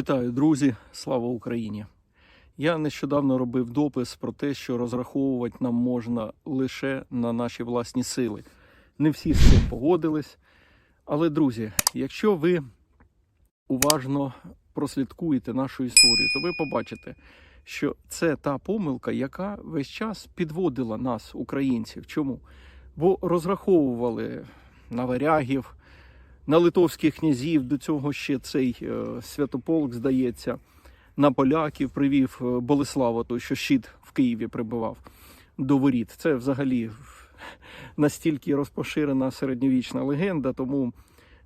Вітаю, друзі! Слава Україні! Я нещодавно робив допис про те, що розраховувати нам можна лише на наші власні сили. Не всі з цим погодились. Але, друзі, якщо ви уважно прослідкуєте нашу історію, то ви побачите, що це та помилка, яка весь час підводила нас, українців. Чому? Бо розраховували на варягів, на литовських князів, до цього ще цей е, святополк, здається, на поляків привів е, Болеслава, той, що щит в Києві прибивав до воріт. Це взагалі настільки розпоширена середньовічна легенда, тому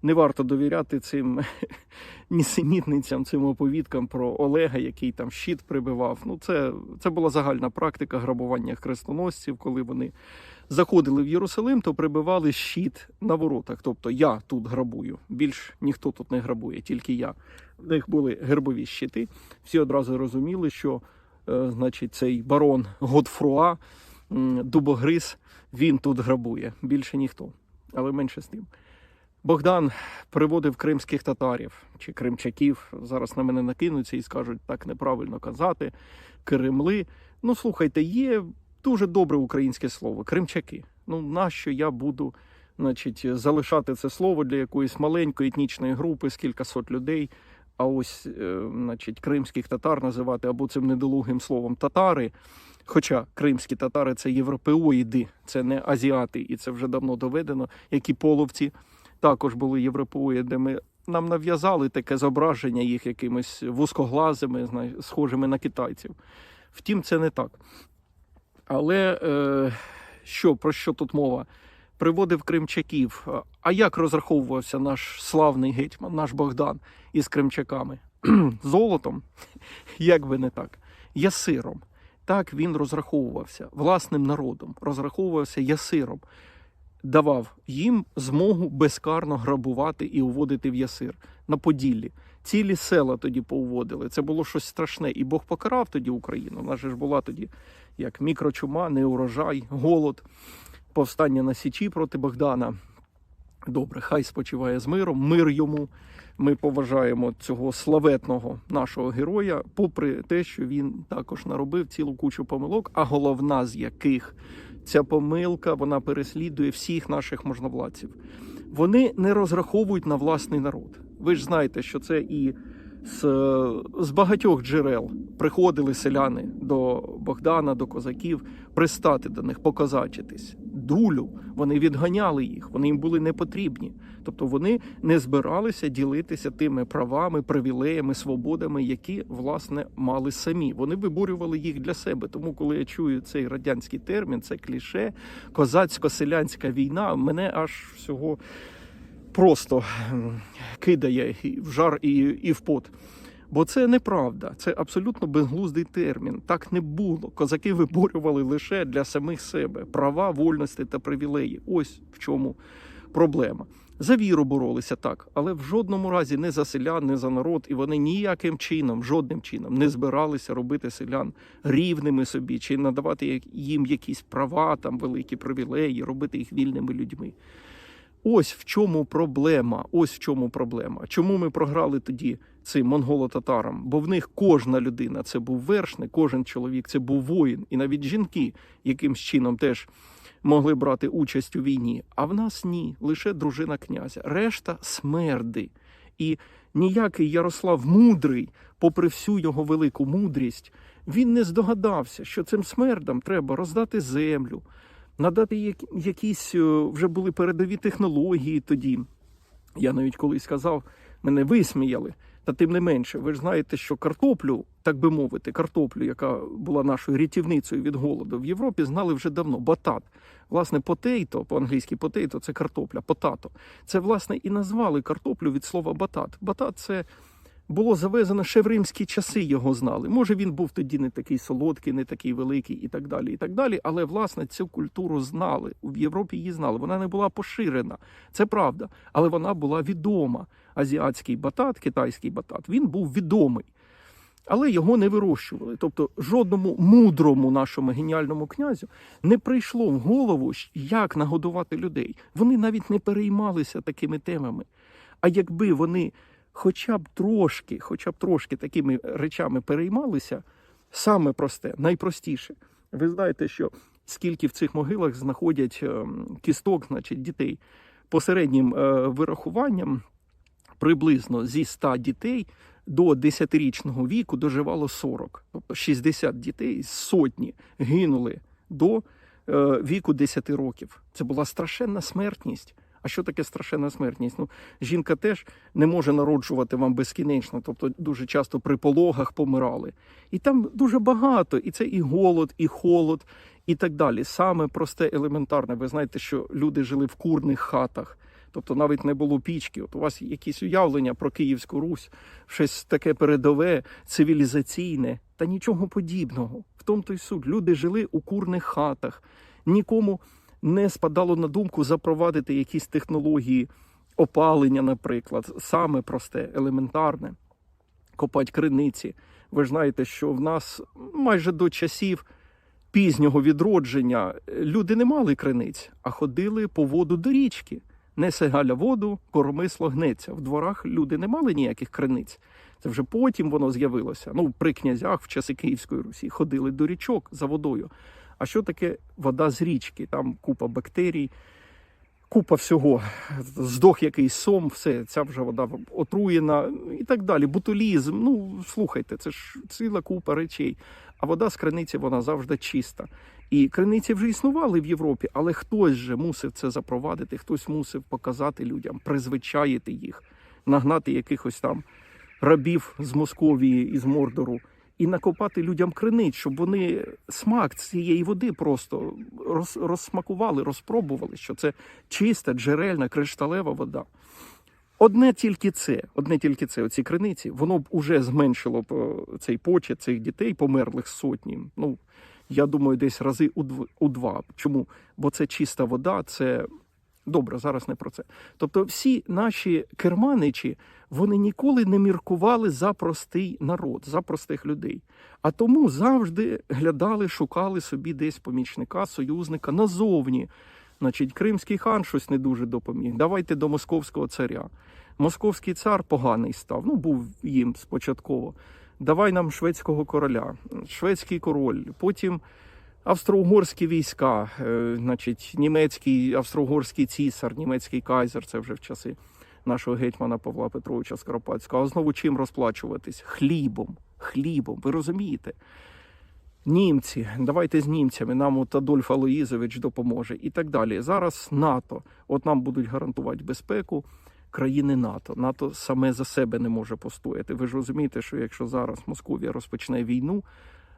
не варто довіряти цим нісенітницям, цим оповідкам про Олега, який там щит прибивав. Ну, це, це була загальна практика грабування хрестоносців, коли вони заходили в Єрусалим, то прибивали щит на воротах. Тобто я тут грабую. Більш ніхто тут не грабує, тільки я. В них були гербові щити. Всі одразу розуміли, що е, значить, цей барон Годфруа, Дубогриз, він тут грабує. Більше ніхто. Але менше з тим. Богдан приводив кримських татарів чи кримчаків. Зараз на мене накинуться і скажуть, так неправильно казати. Кремли. Ну, слухайте, є дуже добре українське слово кримчаки. Ну, нащо я буду значить, залишати це слово для якоїсь маленької етнічної групи з кількасот людей, а ось е, значить, кримських татар називати або цим недолугим словом татари. Хоча кримські татари це європеоїди, це не азіати, і це вже давно доведено, які половці також були європеоїдами. Нам нав'язали таке зображення їх якимись вузкоглазими, схожими на китайців. Втім, це не так. Але е, що, про що тут мова? Приводив кримчаків. А як розраховувався наш славний гетьман, наш Богдан із кримчаками? Золотом? Як би не так? Ясиром. Так він розраховувався власним народом, розраховувався ясиром, давав їм змогу безкарно грабувати і уводити в ясир на Поділлі. Цілі села тоді поуводили. Це було щось страшне. І Бог покарав тоді Україну. Нас же ж була тоді як мікрочума, неурожай, голод, повстання на Січі проти Богдана. Добре, хай спочиває з миром, мир йому. Ми поважаємо цього славетного нашого героя, попри те, що він також наробив цілу кучу помилок, а головна з яких ця помилка вона переслідує всіх наших можновладців. Вони не розраховують на власний народ. Ви ж знаєте, що це і з, з багатьох джерел приходили селяни до Богдана, до козаків, пристати до них, показачитись. Дулю вони відганяли їх, вони їм були не потрібні. Тобто вони не збиралися ділитися тими правами, привілеями, свободами, які власне мали самі. Вони виборювали їх для себе. Тому, коли я чую цей радянський термін, це кліше, козацько-селянська війна, мене аж всього просто ем, кидає в жар і, і в пот. Бо це неправда, це абсолютно безглуздий термін. Так не було. Козаки виборювали лише для самих себе права, вольності та привілеї. Ось в чому проблема. За віру боролися так, але в жодному разі не за селян, не за народ, і вони ніяким чином, жодним чином не збиралися робити селян рівними собі, чи надавати їм якісь права, там великі привілеї, робити їх вільними людьми. Ось в чому проблема. Ось в чому проблема. Чому ми програли тоді цим монголо-татарам? Бо в них кожна людина це був вершник, кожен чоловік це був воїн, і навіть жінки якимсь чином теж могли брати участь у війні. А в нас ні, лише дружина князя. Решта смерди. І ніякий Ярослав мудрий, попри всю його велику мудрість, він не здогадався, що цим смердам треба роздати землю, надати якісь е, вже були передові технології тоді. Я навіть колись сказав, мене висміяли. Та тим не менше, ви ж знаєте, що картоплю, так би мовити, картоплю, яка була нашою рятівницею від голоду, в Європі знали вже давно. Батат. Власне, потейто, по-англійськи потейто це картопля, потато. Це, власне, і назвали картоплю від слова батат. Батат це було завезено ще в римські часи, його знали. Може, він був тоді не такий солодкий, не такий великий і так далі. і так далі. Але, власне, цю культуру знали. В Європі її знали. Вона не була поширена. Це правда. Але вона була відома. Азіатський батат, китайський батат, він був відомий. Але його не вирощували. Тобто жодному мудрому нашому геніальному князю не прийшло в голову, як нагодувати людей. Вони навіть не переймалися такими темами. А якби вони хоча б трошки, хоча б трошки такими речами переймалися, саме просте, найпростіше. Ви знаєте, що скільки в цих могилах знаходять ем, кісток, значить, дітей. По середнім е, вирахуванням приблизно зі 100 дітей до 10-річного віку доживало 40. Тобто 60 дітей з сотні гинули до е, віку 10 років. Це була страшенна смертність. А що таке страшенна смертність? Ну, жінка теж не може народжувати вам безкінечно, тобто дуже часто при пологах помирали. І там дуже багато, і це і голод, і холод, і так далі. Саме просте елементарне. Ви знаєте, що люди жили в курних хатах. Тобто навіть не було пічки. От у вас якісь уявлення про Київську Русь, щось таке передове, цивілізаційне, та нічого подібного. В тому то й суть. Люди жили у курних хатах. Нікому не спадало на думку запровадити якісь технології опалення, наприклад, саме просте, елементарне, копати криниці. Ви ж знаєте, що в нас майже до часів пізнього відродження люди не мали криниць, а ходили по воду до річки. Несе Галя воду, коромисло гнеться. В дворах люди не мали ніяких криниць. Це вже потім воно з'явилося. Ну, при князях в часи Київської Русі ходили до річок за водою. А що таке вода з річки? Там купа бактерій, купа всього. Здох якийсь сом, все, ця вже вода отруєна і так далі. Бутулізм. Ну, слухайте, це ж ціла купа речей. А вода з криниці вона завжди чиста. І криниці вже існували в Європі, але хтось же мусив це запровадити, хтось мусив показати людям, призвичаїти їх, нагнати якихось там рабів з Московії і з Мордору і накопати людям криниць, щоб вони смак цієї води просто роз, розсмакували, розпробували, що це чиста, джерельна, кришталева вода. Одне тільки це, одне тільки це, оці криниці, воно б уже зменшило б е, цей почет цих дітей, померлих сотні. Ну, я думаю, десь рази у два. Чому? Бо це чиста вода, це добре, зараз не про це. Тобто, всі наші керманичі вони ніколи не міркували за простий народ, за простих людей. А тому завжди глядали, шукали собі десь помічника, союзника назовні. Значить, кримський хан щось не дуже допоміг. Давайте до московського царя. Московський цар поганий став. Ну, був їм спочатково. Давай нам шведського короля, шведський король, потім австро-угорські війська, е, значить, німецький, австро-угорський цісар, німецький кайзер, це вже в часи нашого гетьмана Павла Петровича Скоропадського. А знову чим розплачуватись? Хлібом. Хлібом. Ви розумієте? Німці, давайте з німцями, нам от Адольф Алоїзович допоможе і так далі. Зараз НАТО, от нам будуть гарантувати безпеку країни НАТО. НАТО саме за себе не може постояти. Ви ж розумієте, що якщо зараз Московія розпочне війну,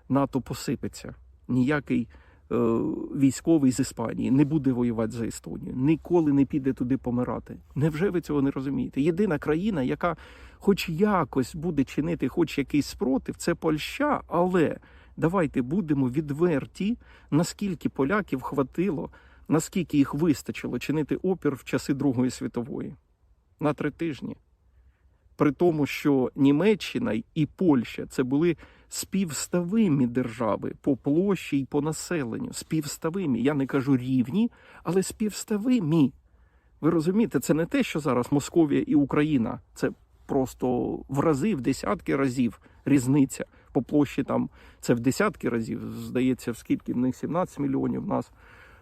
НАТО посипеться. Ніякий е, військовий з Іспанії не буде воювати за Естонію, ніколи не піде туди помирати. Невже ви цього не розумієте? Єдина країна, яка хоч якось буде чинити, хоч якийсь спротив, це Польща, але давайте будемо відверті, наскільки поляків хватило, наскільки їх вистачило чинити опір в часи Другої світової на три тижні. При тому, що Німеччина і Польща це були співставимі держави по площі і по населенню. Співставимі. Я не кажу рівні, але співставимі. Ви розумієте, це не те, що зараз Московія і Україна. Це просто в рази, в десятки разів різниця. По площі там це в десятки разів. Здається, в скільки в них 17 мільйонів, в нас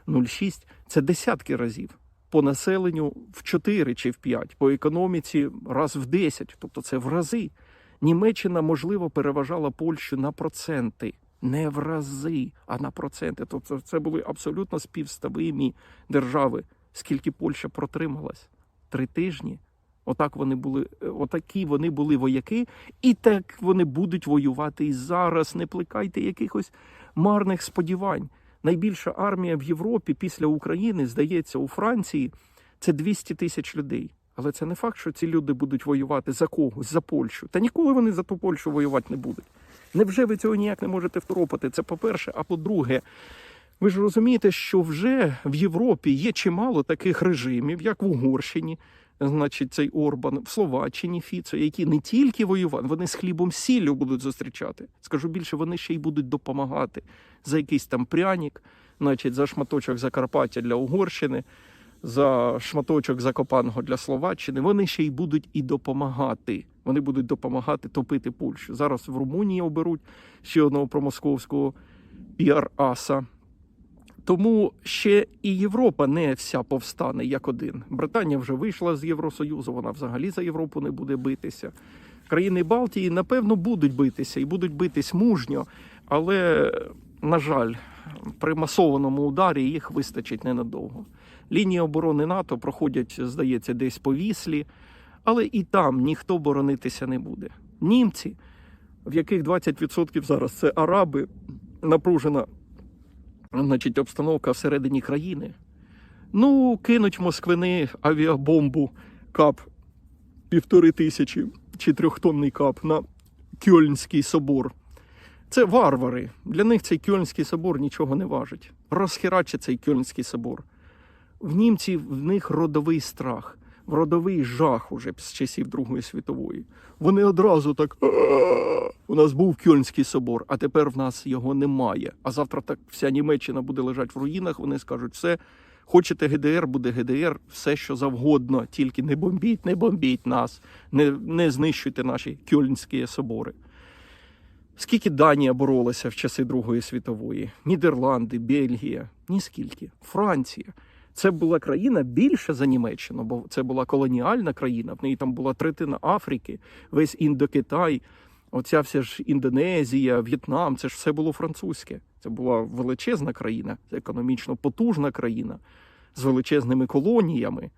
0,6. Це десятки разів. По населенню в 4 чи в 5, по економіці раз в 10, тобто це в рази. Німеччина, можливо, переважала Польщу на проценти, не в рази, а на проценти. Тобто це були абсолютно співставимі держави. Скільки Польща протрималась? Три тижні. Отак вони були, е, отакі вони були вояки, і так вони будуть воювати і зараз. Не плекайте якихось марних сподівань. Найбільша армія в Європі після України, здається, у Франції це 200 тисяч людей. Але це не факт, що ці люди будуть воювати за когось, за Польщу. Та ніколи вони за ту Польщу воювати не будуть. Невже ви цього ніяк не можете второпати? Це по-перше, а по-друге, ви ж розумієте, що вже в Європі є чимало таких режимів, як в Угорщині, значить, цей Орбан, в Словаччині Фіцо, які не тільки воювали, вони з хлібом сіллю будуть зустрічати. Скажу більше, вони ще й будуть допомагати за якийсь там пряник, значить, за шматочок Закарпаття для Угорщини. За шматочок закопаного для Словаччини, вони ще й будуть і допомагати. Вони будуть допомагати топити Польщу. Зараз в Румунії оберуть ще одного промосковського піар-аса. Тому ще і Європа не вся повстане як один. Британія вже вийшла з Євросоюзу, вона взагалі за Європу не буде битися. Країни Балтії, напевно, будуть битися і будуть битись мужньо, але, на жаль, при масованому ударі їх вистачить ненадовго. Лінії оборони НАТО проходять, здається, десь по віслі, але і там ніхто боронитися не буде. Німці, в яких 20% зараз це араби, напружена значить, обстановка всередині країни. Ну, кинуть москвини авіабомбу кап півтори тисячі чи трьохтонний кап на Кьольнський собор. Це варвари. Для них цей Кьольнський собор нічого не важить. Розхерачить цей Кьольнський собор. В німців в них родовий страх, родовий жах уже з часів Другої світової. Вони одразу так. У нас був Кьольнський собор, а тепер в нас його немає. А завтра так вся Німеччина буде лежати в руїнах. Вони скажуть, все, хочете ГДР, буде ГДР, все що завгодно, тільки не бомбіть, не бомбіть нас, не, не знищуйте наші Кьольнські собори. Скільки Данія боролася в часи Другої світової, Нідерланди, Бельгія, ніскільки, Франція. Це була країна більше за Німеччину, бо це була колоніальна країна. В неї там була третина Африки, весь індокитай, оця вся ж Індонезія, В'єтнам. Це ж все було французьке. Це була величезна країна, економічно потужна країна з величезними колоніями.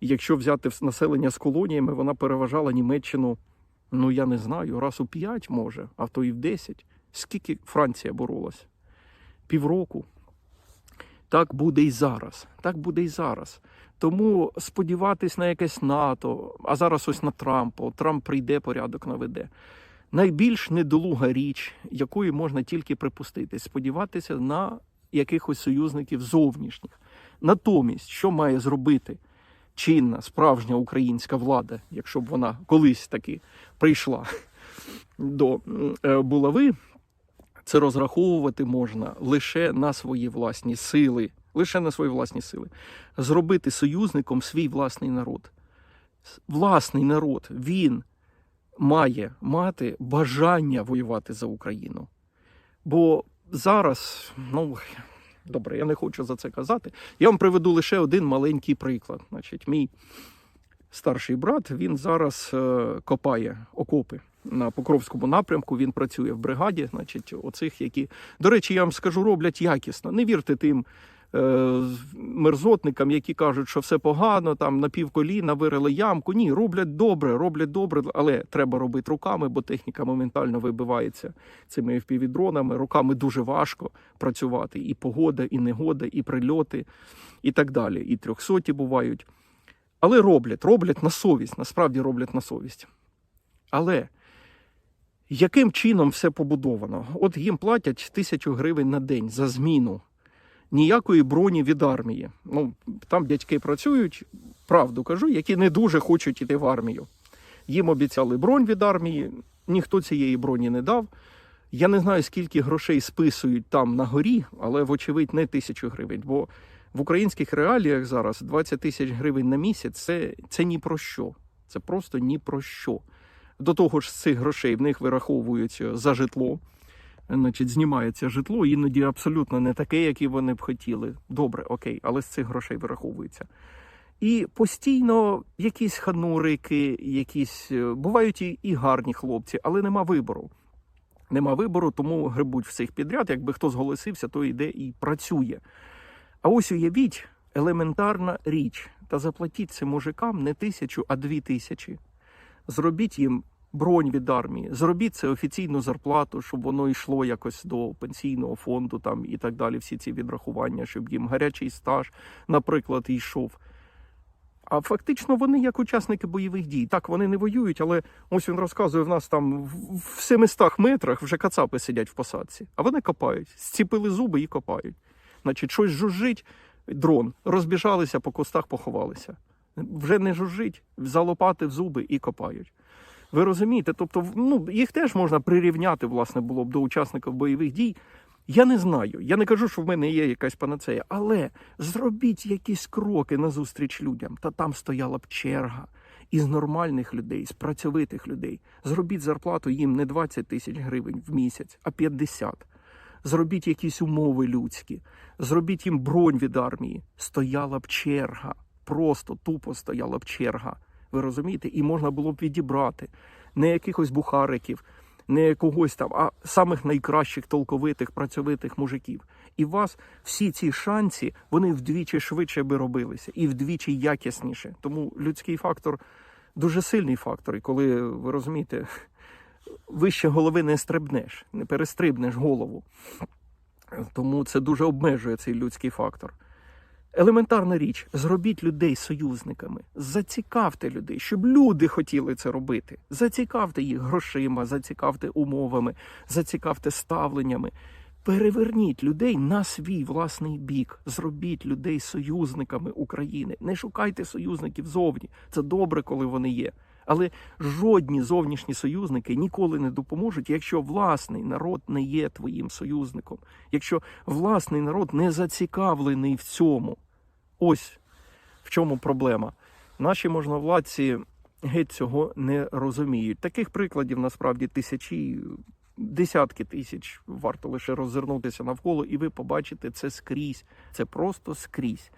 І якщо взяти населення з колоніями, вона переважала Німеччину. Ну я не знаю, раз у п'ять може, а то і в десять. Скільки Франція боролась? Півроку. Так буде і зараз. Так буде і зараз. Тому сподіватись на якесь НАТО, а зараз ось на Трампа. Трамп прийде, порядок наведе. Найбільш недолуга річ, якої можна тільки припустити, сподіватися на якихось союзників зовнішніх. Натомість, що має зробити чинна справжня українська влада, якщо б вона колись таки прийшла до е, булави, це розраховувати можна лише на свої власні сили, лише на свої власні сили, зробити союзником свій власний народ. Власний народ він має мати бажання воювати за Україну. Бо зараз, ну добре, я не хочу за це казати. Я вам приведу лише один маленький приклад. Значить, мій старший брат він зараз е, копає окопи на Покровському напрямку. Він працює в бригаді. Значить, оцих, які до речі, я вам скажу, роблять якісно. Не вірте тим. е, Мерзотникам, які кажуть, що все погано, там на півколіна вирили ямку. Ні, роблять добре, роблять добре, але треба робити руками, бо техніка моментально вибивається цими FPV-дронами. Руками дуже важко працювати. І погода, і негода, і прильоти, і так далі. І трьохсоті бувають. Але роблять, роблять на совість, насправді роблять на совість. Але яким чином все побудовано? От їм платять тисячу гривень на день за зміну. Ніякої броні від армії. Ну, там дядьки працюють, правду кажу, які не дуже хочуть іти в армію. Їм обіцяли бронь від армії, ніхто цієї броні не дав. Я не знаю, скільки грошей списують там на горі, але, вочевидь, не тисячу гривень. Бо в українських реаліях зараз 20 тисяч гривень на місяць це, це ні про що. Це просто ні про що. До того ж, з цих грошей в них вираховують за житло. Значить, знімається житло, іноді абсолютно не таке, яке вони б хотіли. Добре, окей, але з цих грошей вираховується. І постійно якісь ханурики, якісь е, бувають і, і гарні хлопці, але нема вибору. Нема вибору, тому грибуть всіх підряд. Якби хто зголосився, то йде і працює. А ось уявіть елементарна річ. Та заплатіть цим мужикам не тисячу, а дві тисячі. Зробіть їм бронь від армії, зробіть це офіційну зарплату, щоб воно йшло якось до пенсійного фонду там і так далі. Всі ці відрахування, щоб їм гарячий стаж, наприклад, йшов. А фактично вони як учасники бойових дій. Так, вони не воюють, але ось він розказує, в нас там в- в 700 метрах вже кацапи сидять в посадці, а вони копають, зціпили зуби і копають. Значить, щось жужжить, дрон, розбіжалися по кустах, поховалися. Вже не жужжить, залопати в зуби і копають. Ви розумієте? Тобто, ну, їх теж можна прирівняти, власне, було б до учасників бойових дій. Я не знаю. Я не кажу, що в мене є якась панацея, але зробіть якісь кроки назустріч людям. Та там стояла б черга із нормальних людей, з працьовитих людей. Зробіть зарплату їм не 20 тисяч гривень в місяць, а 50. Зробіть якісь умови людські, зробіть їм бронь від армії. Стояла б черга. Просто тупо стояла б черга. Ви розумієте? І можна було б відібрати не якихось бухариків, не когось там, а самих найкращих толковитих, працьовитих мужиків. І вас всі ці шанси, вони вдвічі швидше би робилися і вдвічі якісніше. Тому людський фактор дуже сильний фактор. І коли ви розумієте, вище голови не стрибнеш, не перестрибнеш голову. Тому це дуже обмежує цей людський фактор. Елементарна річ: зробіть людей союзниками, зацікавте людей, щоб люди хотіли це робити. Зацікавте їх грошима, зацікавте умовами, зацікавте ставленнями. Переверніть людей на свій власний бік. Зробіть людей союзниками України. Не шукайте союзників зовні. Це добре, коли вони є. Але жодні зовнішні союзники ніколи не допоможуть, якщо власний народ не є твоїм союзником, якщо власний народ не зацікавлений в цьому. Ось в чому проблема. Наші можновладці геть цього не розуміють. Таких прикладів насправді тисячі, десятки тисяч. Варто лише роззирнутися навколо, і ви побачите це скрізь. Це просто скрізь.